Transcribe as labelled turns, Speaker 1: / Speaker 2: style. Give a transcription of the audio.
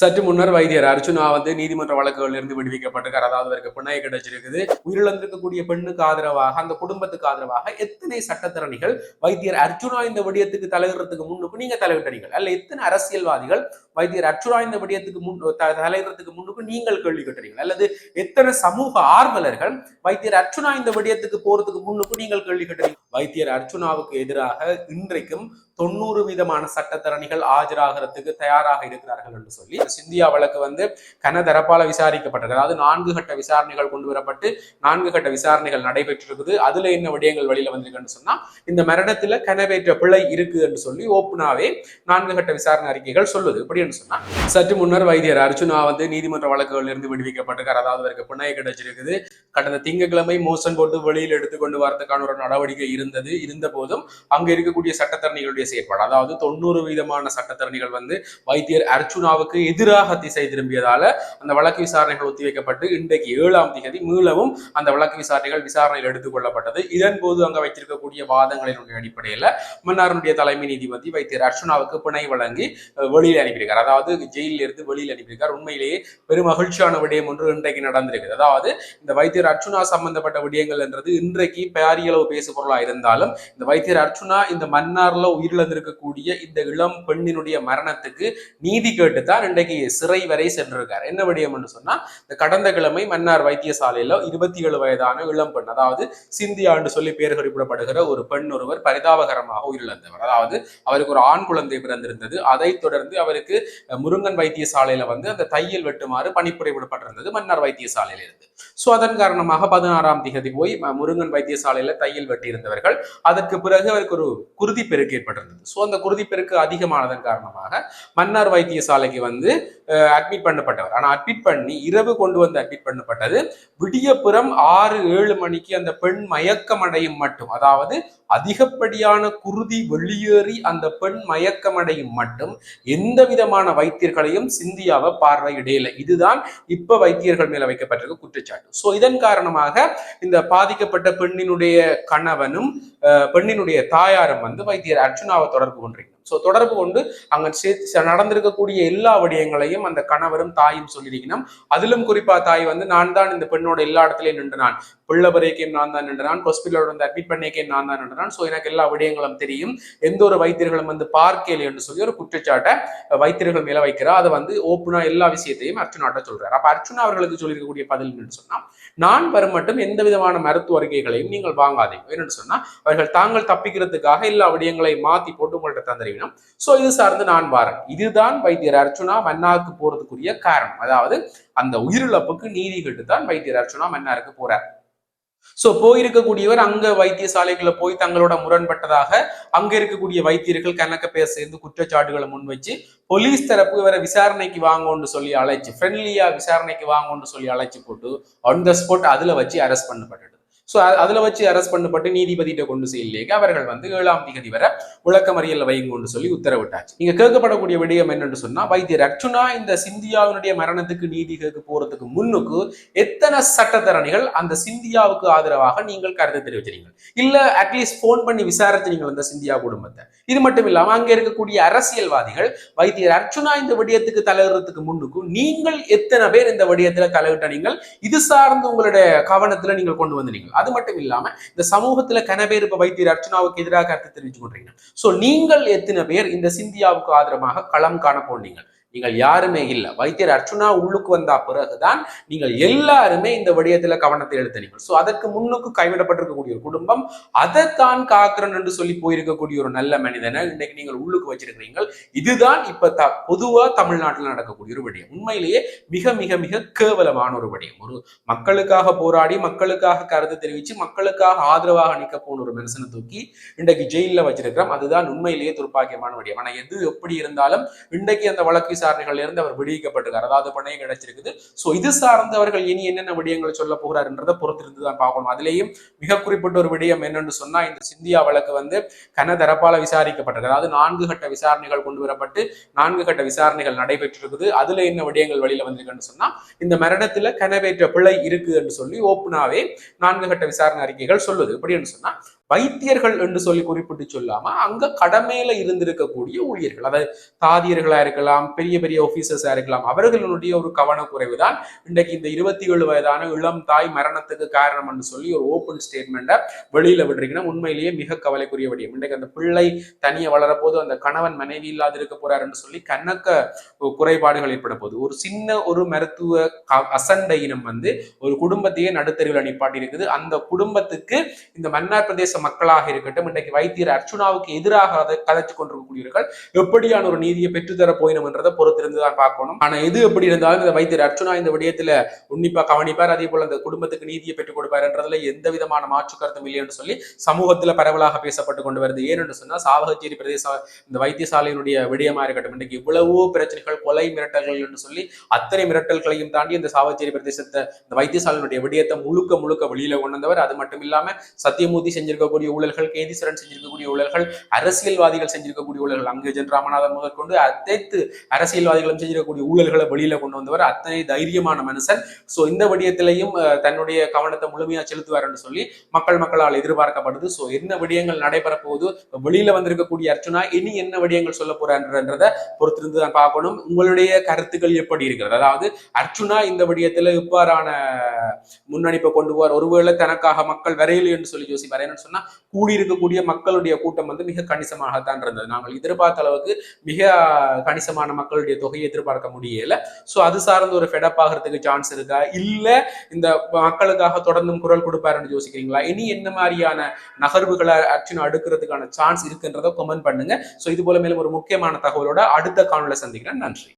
Speaker 1: சற்று முன்னர் வைத்தியர் அர்ஜுனா வந்து நீதிமன்ற வழக்குகளில் இருந்து விடுவிக்கப்பட்டிருக்கார். அதாவது அவருக்கு பிணை கிடைச்சிருக்குது. உயிரிழந்திருக்கக்கூடிய பெண்ணுக்கு ஆதரவாக அந்த குடும்பத்துக்கு ஆதரவாக எத்தனை சட்டத்திறனிகள் வைத்தியர் அர்ஜுனா இந்த விடயத்துக்கு தலையிடுறதுக்கு முன்னுக்கு நீங்க தலையிட்டீர்கள்? அல்ல எத்தனை அரசியல்வாதிகள் வைத்தியர் அர்ச்சுனா இந்த விடயத்துக்கு முன் தலைவரத்துக்கு முன்னுக்கு நீங்கள் கேள்வி கேட்டுறீங்க அல்லது எத்தனை சமூக ஆர்வலர்கள் வைத்தியர் அர்ச்சுனா இந்த விடயத்துக்கு போறதுக்கு முன்னுக்கு நீங்கள் கேள்வி கேட்டுறீங்க வைத்தியர் அர்ச்சுனாவுக்கு எதிராக இன்றைக்கும் தொண்ணூறு விதமான சட்டத்தரணிகள் ஆஜராகிறதுக்கு தயாராக இருக்கிறார்கள் என்று சொல்லி சிந்தியா வழக்கு வந்து கனதரப்பால விசாரிக்கப்பட்டது அதாவது நான்கு கட்ட விசாரணைகள் கொண்டு வரப்பட்டு நான்கு கட்ட விசாரணைகள் நடைபெற்றிருக்குது. அதுல என்ன விடயங்கள் வெளியில வந்திருக்குன்னு சொன்னா இந்த மரணத்துல கனவேற்ற பிழை இருக்கு என்று சொல்லி ஓப்பனாவே நான்கு கட்ட விசாரணை அறிக்கைகள் சொல்லுது. எப்படின்னு சொன்னா சற்று முன்னர் வைத்தியர் அர்ஜுனா வந்து நீதிமன்ற வழக்குகளில் இருந்து விடுவிக்கப்பட்டிருக்கார் அதாவது அவருக்கு பிணை கிடைச்சிருக்குது. கடந்த திங்கட்கிழமை மோசன் போட்டு வெளியில் எடுத்துக்கொண்டு வரதுக்கான ஒரு நடவடிக்கை இருந்தது. இருந்த போதும் அங்க இருக்கக்கூடிய சட்டத்தரணிகளுடைய செயற்பாடு அதாவது தொண்ணூறு விதமான சட்டத்தரணிகள் வந்து வைத்தியர் அர்ச்சுனாவுக்கு எதிராக திசை திரும்பியதால அந்த வழக்கு விசாரணைகள் ஒத்திவைக்கப்பட்டு இன்றைக்கு ஏழாம் தேதி மீளவும் அந்த வழக்கு விசாரணைகள் விசாரணையில் எடுத்துக்கொள்ளப்பட்டது இதன் போது அங்க வைத்திருக்கக்கூடிய வாதங்களினுடைய அடிப்படையில மன்னாருடைய தலைமை நீதிபதி வைத்தியர் அர்ச்சுனாவுக்கு பிணை வழங்கி வெளியில் அனுப்பியிருக்கார். அதாவது ஜெயிலில் இருந்து வெளியில் அனுப்பியிருக்கார் உண்மையிலேயே பெரும் மகிழ்ச்சியான விடயம் ஒன்று இன்றைக்கு நடந்திருக்குது. அதாவது இந்த வைத்தியர் அர்ச்சுனா சம்பந்தப்பட்ட விடயங்கள் என்றது இன்றைக்கு பெரியளவு பேசு பொருளா இருந்தாலும் இந்த வைத்தியர் அர்ச்சுனா இந்த மன்னார்ல உயிரிழந்திருக்கக்கூடிய இந்த இளம் பெண்ணினுடைய மரணத்துக்கு நீதி கேட்டுத்தான் இன்றைக்கு சிறை வரை சென்றிருக்கார். என்ன விடயம் என்று சொன்னா இந்த கடந்த கிழமை மன்னார் வைத்தியசாலையில இருபத்தி ஏழு வயதான இளம் பெண் அதாவது சிந்தியா என்று சொல்லி பெயர் குறிப்பிடப்படுகிற ஒரு பெண் ஒருவர் பரிதாபகரமாக உயிரிழந்தவர். அதாவது அவருக்கு ஒரு ஆண் குழந்தை பிறந்திருந்தது. அதைத் தொடர்ந்து அவருக்கு முருங்கன் வைத்தியசாலையில வந்து அந்த தையல் வெட்டுமாறு பணிப்புரை விடப்பட்டிருந்தது மன்னர் வைத்தியசாலையில இருந்து ஸோ அதன் காரணமாக பதினாறாம் திகதி போய் முருங்கன் வைத்தியசாலையில தையல் வெட்டியிருந்தவர்கள் அதற்கு பிறகு அவருக்கு ஒரு குருதி பெருக்கு ஏற்பட்டிருந்தது. ஸோ அந்த குருதி பெருக்கு அதிகமானதன் காரணமாக மன்னார் வைத்தியசாலைக்கு வந்து அட்மிட் பண்ணப்பட்டவர். ஆனால் அட்மிட் பண்ணி இரவு கொண்டு வந்து அட்மிட் பண்ணப்பட்டது. விடியப்புறம் ஆறு ஏழு மணிக்கு அந்த பெண் மயக்கம் அடையும் மட்டும் அதாவது அதிகப்படியான குருதி வெளியேறி அந்த பெண் மயக்கமடையும் மட்டும் எந்த விதமான வைத்தியர்களையும் சிந்தியாவை பார்வையிடையில இதுதான் இப்ப வைத்தியர்கள் மேல வைக்கப்பட்டிருக்க குற்றச்சாட்டு. சோ இதன் காரணமாக இந்த பாதிக்கப்பட்ட பெண்ணினுடைய கணவனும் பெண்ணினுடைய தாயாரும் வந்து வைத்தியர் அர்ஜுனாவை தொடர்பு கொண்டிருக்கிறார். ஸோ தொடர்பு கொண்டு அங்க நடந்திருக்கக்கூடிய எல்லா விடயங்களையும் அந்த கணவரும் தாயும் சொல்லியிருக்கணும். அதிலும் குறிப்பா தாய் வந்து நான் தான் இந்த பெண்ணோட எல்லா இடத்துலையும் நின்று நான் பிள்ளை வரைக்கும் நான் தான் நின்றுனான். ஹாஸ்பிட்டலோட வந்து அட்மிட் பண்ணிக்கையும் நான் தான் நின்றுனான். ஸோ எனக்கு எல்லா விடயங்களும் தெரியும். எந்த ஒரு வைத்தியர்களும் வந்து பார்க்கல என்று சொல்லி ஒரு குற்றச்சாட்டை வைத்தியர்கள் மேல வைக்கிறா. அதை வந்து ஓப்பனா எல்லா விஷயத்தையும் அர்ச்சுனாட்ட சொல்றாரு. அப்ப அர்ச்சுனா அவர்களுக்கு சொல்லியிருக்கக்கூடிய பதில் என்னன்னு சொன்னா நான் வரும் மட்டும் எந்த விதமான மருத்துவ அறிக்கைகளையும் நீங்கள் வாங்காதீங்க. என்னன்னு சொன்னா அவர்கள் தாங்கள் தப்பிக்கிறதுக்காக எல்லா விடயங்களையும் மாத்தி போட்டு உங்கள்ட்ட தந்துருவினோம் ஸோ இது சார்ந்து நான் வாரேன். இதுதான் வைத்தியர் அர்ச்சுனா மன்னாருக்கு போறதுக்குரிய காரணம். அதாவது அந்த உயிரிழப்புக்கு நீதி கேட்டு தான் வைத்தியர் அர்ச்சுனா மன்னாருக்கு போறார். சோ போயிருக்கக்கூடியவர் அங்க வைத்தியசாலைகளை போய் தங்களோட முரண்பட்டதாக அங்க இருக்கக்கூடிய வைத்தியர்கள் கணக்க பேர் சேர்ந்து குற்றச்சாட்டுகளை முன் வச்சு போலீஸ் தரப்பு இவரை விசாரணைக்கு வாங்கன்னு சொல்லி அழைச்சு ஃப்ரெண்ட்லியா விசாரணைக்கு வாங்கன்னு சொல்லி அழைச்சு போட்டு ஆன் த ஸ்பாட் அதுல வச்சு அரெஸ்ட் பண்ணப்பட்டது. ஸோ அதில் வச்சு அரெஸ்ட் பண்ணப்பட்டு நீதிபதியிட்ட கொண்டு செல்லேக்கு அவர்கள் வந்து ஏழாம் திகதி வரை விளக்கமறியல் வைங்கன்னு சொல்லி உத்தரவிட்டாச்சு. நீங்க கேட்கப்படக்கூடிய விடயம் என்னன்னு சொன்னா வைத்தியர் அர்ச்சுனா இந்த சிந்தியாவினுடைய மரணத்துக்கு நீதி கேட்க போறதுக்கு முன்னுக்கு எத்தனை சட்டத்தரணிகள் அந்த சிந்தியாவுக்கு ஆதரவாக நீங்கள் கருத்து தெரிவிச்சிருக்கீங்க? இல்ல அட்லீஸ்ட் ஃபோன் பண்ணி விசாரிச்சிருங்க அந்த சிந்தியா குடும்பத்தை. இது மட்டும் இல்லாம அங்க இருக்கக்கூடிய அரசியல்வாதிகள் வைத்தியர் அர்ச்சுனா இந்த விடயத்துக்கு தலையிடுறதுக்கு முன்னுக்கு நீங்கள் எத்தனை பேர் இந்த விடயத்துல தலையிட்ட நீங்கள் இது சார்ந்து உங்களுடைய கவனத்துல நீங்கள் கொண்டு வந்தீங்க அது மட்டும் இல்லாம இந்த சமூகத்துல கனபேர் இப்ப வைத்தியர் அர்ச்சனாவுக்கு எதிராக கருத்து தெரிவிச்சு கொண்டீங்க சோ நீங்கள் எத்தனை பேர் இந்த சிந்தியாவுக்கு ஆதரவாக களம் காண போனீங்க நீங்கள் யாருமே இல்லை. வைத்தியர் அர்ச்சுனா உள்ளுக்கு வந்தா பிறகுதான் நீங்கள் எல்லாருமே இந்த விடயத்துல கவனத்தை எழுத்தினீர்கள் சோ அதற்கு முன்னுக்கு கைவிடப்பட்டிருக்கக்கூடிய ஒரு குடும்பம் அதைத்தான் காக்கிறன் என்று சொல்லி போயிருக்கக்கூடிய ஒரு நல்ல மனிதனை இன்னைக்கு நீங்கள் உள்ளுக்கு வச்சிருக்கிறீங்க இதுதான் இப்ப த பொதுவா தமிழ்நாட்டில் நடக்கக்கூடிய ஒரு விடயம். உண்மையிலேயே மிக மிக மிக கேவலமான ஒரு விடயம். ஒரு மக்களுக்காக போராடி மக்களுக்காக கருத்து தெரிவிச்சு மக்களுக்காக ஆதரவாக நிக்க போன ஒரு மனுஷனை தூக்கி இன்றைக்கு ஜெயில வச்சிருக்கிறோம். அதுதான் உண்மையிலேயே துர்ப்பாக்கியமான விடயம். ஆனா எது எப்படி இருந்தாலும் இன்றைக்கு அந்த வழக்கு விசாரணைகள் இருந்து அவர் விடுவிக்கப்பட்டிருக்கார். அதாவது பணையம் கிடைச்சிருக்குது. சோ இது சார்ந்தவர்கள் இனி என்னென்ன விடயங்கள் சொல்ல போகிறார்ன்றதை பொறுத்திருந்து தான் பார்க்கணும். அதுலேயும் மிக குறிப்பிட்ட ஒரு விடயம் என்னன்னு சொன்னா இந்த சிந்தியா வழக்கு வந்து கனதரப்பால விசாரிக்கப்பட்டது அதாவது நான்கு கட்ட விசாரணைகள் கொண்டு வரப்பட்டு நான்கு கட்ட விசாரணைகள் நடைபெற்றிருக்குது. அதுல என்ன விடயங்கள் வெளியில வந்திருக்குன்னு சொன்னா இந்த மரணத்துல கனவேற்ற பிழை இருக்குன்னு சொல்லி ஓப்பனாவே நான்கு கட்ட விசாரணை அறிக்கைகள் சொல்லுது. எப்படின்னு சொன்னா வைத்தியர்கள் என்று சொல்லி குறிப்பிட்டு சொல்லாம அங்க கடமையில இருந்திருக்கக்கூடிய ஊழியர்கள். அதாவது தாதியர்களா இருக்கலாம் பெரிய பெரிய ஆபீசர்ஸா இருக்கலாம் அவர்களுடைய ஒரு கவனக்குறைவு தான் இன்றைக்கு இந்த இருபத்தி ஏழு வயதான இளம் தாய் மரணத்துக்கு காரணம் என்று சொல்லி ஒரு ஓப்பன் ஸ்டேட்மெண்ட்டை வெளியில விடுறீங்கன்னா உண்மையிலேயே மிக கவலைக்குரிய விடயம். இன்றைக்கு அந்த பிள்ளை தனியே வளரப்போது அந்த கணவன் மனைவி இல்லாது இருக்க போறாருன்னு சொல்லி கண்ணக்க குறைபாடுகள் ஏற்பட போகுது. ஒரு சின்ன ஒரு மருத்துவ க- அசண்டையினம் வந்து ஒரு குடும்பத்தையே நடுத்தருவில் நிப்பாட்டி இருக்குது அந்த குடும்பத்துக்கு இந்த மன்னார் பிரதேச மக்களாக இருக்கட்டும் இன்றைக்கு வைத்தியர் அர்ச்சுனாவுக்கு எதிராக அதை கதைச்சு கொண்டிருக்கக்கூடியவர்கள் எப்படியான ஒரு நீதியை பெற்றுத்தர போயினோம் என்றதை பொறுத்திருந்து தான் பார்க்கணும். ஆனா எது எப்படி இருந்தாலும் இந்த வைத்தியர் அர்ச்சுனா இந்த விடயத்துல உன்னிப்பா கவனிப்பார் அதே போல அந்த குடும்பத்துக்கு நீதியை பெற்றுக் கொடுப்பார் என்றதுல எந்த விதமான மாற்று கருத்தும் இல்லை என்று சொல்லி சமூகத்துல பரவலாக பேசப்பட்டு கொண்டு வருது. ஏனென்று சொன்னா சாவகச்சேரி பிரதேச இந்த வைத்தியசாலையினுடைய விடயமா இருக்கட்டும் இன்றைக்கு இவ்வளவோ பிரச்சனைகள் கொலை மிரட்டல்கள் என்று சொல்லி அத்தனை மிரட்டல்களையும் தாண்டி இந்த சாவச்சேரி பிரதேசத்தை இந்த வைத்தியசாலையினுடைய விடயத்தை முழுக்க முழுக்க வெளியில கொண்டு வந்தவர். அது மட்டும் இல்லாம சத்தியமூர்த்தி செஞ்சிருக்க செஞ்சிருக்கக்கூடிய ஊழல்கள் கேதீஸ்வரன் செஞ்சிருக்கக்கூடிய ஊழல்கள் அரசியல்வாதிகள் செஞ்சிருக்கக்கூடிய ஊழல்கள். அங்குஜன் ராமநாதன் முதற்கொண்டு அனைத்து அரசியல்வாதிகளும் செஞ்சிருக்கக்கூடிய ஊழல்களை வெளியில கொண்டு வந்தவர் அத்தனை தைரியமான மனுஷன். சோ இந்த விடயத்திலையும் தன்னுடைய கவனத்தை முழுமையா செலுத்துவார் என்று சொல்லி மக்கள் மக்களால் எதிர்பார்க்கப்படுது. சோ என்ன விடயங்கள் நடைபெற போகுது? வெளியில வந்திருக்கக்கூடிய அர்ச்சுனா இனி என்ன விடயங்கள் சொல்ல போறான்றதை பொறுத்திருந்து தான் பார்க்கணும். உங்களுடைய கருத்துக்கள் எப்படி இருக்கிறது? அதாவது அர்ச்சுனா இந்த விடயத்துல இவ்வாறான முன்னணிப்பை கொண்டு போவார். ஒருவேளை தனக்காக மக்கள் வரையில என்று சொல்லி ஜோசி வரையணும்னு சொன்னா கூடியிருக்கக்கூடிய மக்களுடைய கூட்டம் வந்து மிக கணிசமாகத்தான் இருந்தது. நாங்கள் எதிர்பார்த்த அளவுக்கு மிக கணிசமான மக்களுடைய தொகையை எதிர்பார்க்க முடியல. ஸோ அது சார்ந்த ஒரு ஃபெடப் ஆகிறதுக்கு சான்ஸ் இருக்கா? இல்லை இந்த மக்களுக்காக தொடர்ந்தும் குரல் கொடுப்பாருன்னு யோசிக்கிறீங்களா? இனி என்ன மாதிரியான நகர்வுகளை அர்ச்சனை அடுக்கிறதுக்கான சான்ஸ் இருக்குன்றதை கமெண்ட் பண்ணுங்க. ஸோ இது போல மேலும் ஒரு முக்கியமான தகவலோட அடுத்த காணொலியை சந்திக்கிறேன். நன்றி.